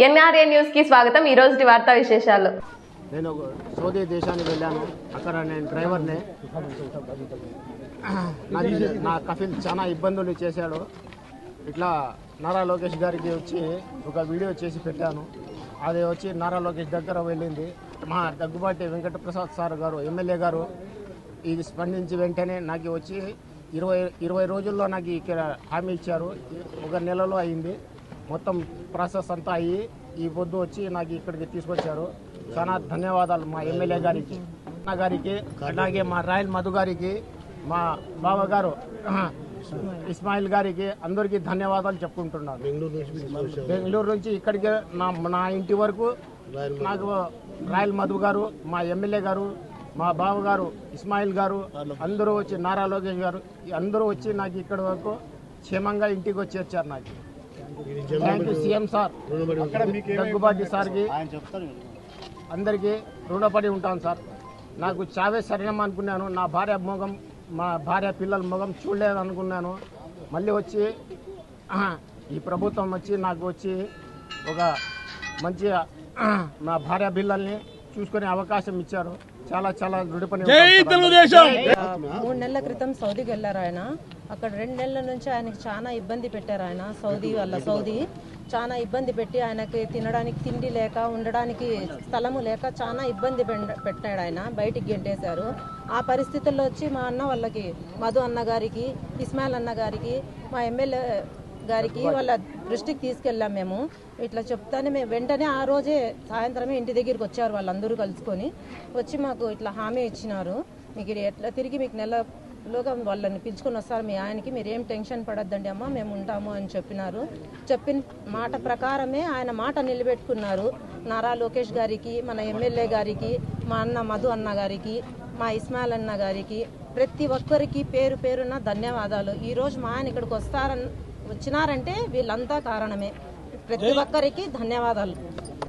NRA న్యూస్కి స్వాగతం. ఈ రోజు వార్తా విశేషాలు. నేను సౌదీ దేశానికి వెళ్ళాను. అక్కడ నేను డ్రైవర్ని. నాకు నా కఫిల్ చాలా ఇబ్బందులు చేశాడు. ఇట్లా నారా లోకేష్ గారికి వచ్చి ఒక వీడియో చేసి పెట్టాను. అది వచ్చి నారా లోకేష్ దగ్గర వెళ్ళింది. మా దగ్గుబాటి వెంకటప్రసాద్ సార్ గారు ఎమ్మెల్యే గారు ఇది స్పందించి వెంటనే నాకు వచ్చి ఇరవై ఇరవై రోజుల్లో నాకు ఇక్కడ హామీ ఇచ్చారు. ఒక నెలలో అయింది. మొత్తం ప్రాసెస్ అంతా అయ్యి ఈ పొద్దు వచ్చి నాకు ఇక్కడికి తీసుకొచ్చారు. చాలా ధన్యవాదాలు మా ఎమ్మెల్యే గారికి అన్న గారికి అలాగే మా రాయల్ మధు గారికి మా బావ గారు ఇస్మాయిల్ గారికి అందరికీ ధన్యవాదాలు చెప్పుకుంటున్నాను. బెంగళూరు నుంచి ఇక్కడికి నా నా ఇంటి వరకు నాకు రాయల్ మధు గారు మా ఎమ్మెల్యే గారు మా బావ గారు ఇస్మాయిల్ గారు అందరూ వచ్చి నారా లోకేష్ గారు అందరూ వచ్చి నాకు ఇక్కడ వరకు క్షేమంగా ఇంటికి వచ్చి వచ్చారు నాకు. Thank you CM sir Daggubati సార్కి అందరికీ రుణపడి ఉంటాను సార్. నాకు చావే శరణం అనుకున్నాను. నా భార్య మొగం మా భార్య పిల్లల మొగం చూడలేదు అనుకున్నాను మళ్ళీ వచ్చి ఈ ప్రభుత్వం వచ్చి నాకు వచ్చి ఒక మంచి నా భార్య పిల్లల్ని చూసుకునే అవకాశం ఇచ్చారు. చాలా చాలా సార్. మూడు నెలల క్రితం సౌదీకి వెళ్ళారు ఆయన. అక్కడ రెండు నెలల నుంచి ఆయనకి చాలా ఇబ్బంది పెట్టారు ఆయన సౌదీ వల్ల సౌదీ. చాలా ఇబ్బంది పెట్టి ఆయనకి తినడానికి తిండి లేక ఉండడానికి స్థలము లేక చాలా ఇబ్బంది పెట్టాడు ఆయన బయటికి గెంటేశారు. ఆ పరిస్థితుల్లో వచ్చి మా అన్న వాళ్ళకి మధు అన్న గారికి ఇస్మాయిల్ అన్న గారికి మా ఎమ్మెల్యే గారికి వాళ్ళ దృష్టికి తీసుకెళ్ళాం మేము. ఇట్లా చెప్తానే మేము వెంటనే ఆ రోజే సాయంత్రమే ఇంటి దగ్గరికి వచ్చారు వాళ్ళందరూ కలుసుకొని. వచ్చి మాకు ఇట్లా హామీ ఇచ్చినారు. మీకు ఎట్లా తిరిగి మీకు నెల నెలలోగా వాళ్ళని పిలుచుకొని వస్తారు. మీ ఆయనకి మీరు ఏం టెన్షన్ పడద్దండి అమ్మ మేము ఉంటాము అని చెప్పినారు. చెప్పిన మాట ప్రకారమే ఆయన మాట నిలబెట్టుకున్నారు. నారా లోకేష్ గారికి మన ఎమ్మెల్యే గారికి మా అన్న మధు అన్న గారికి మా ఇస్మాయిల్ అన్న గారికి ప్రతి ఒక్కరికి పేరు పేరున ధన్యవాదాలు. ఈరోజు మా ఆయన ఇక్కడికి వస్తారని వచ్చినారంటే వీళ్ళంతా కారణమే. ప్రతి ఒక్కరికి ధన్యవాదాలు.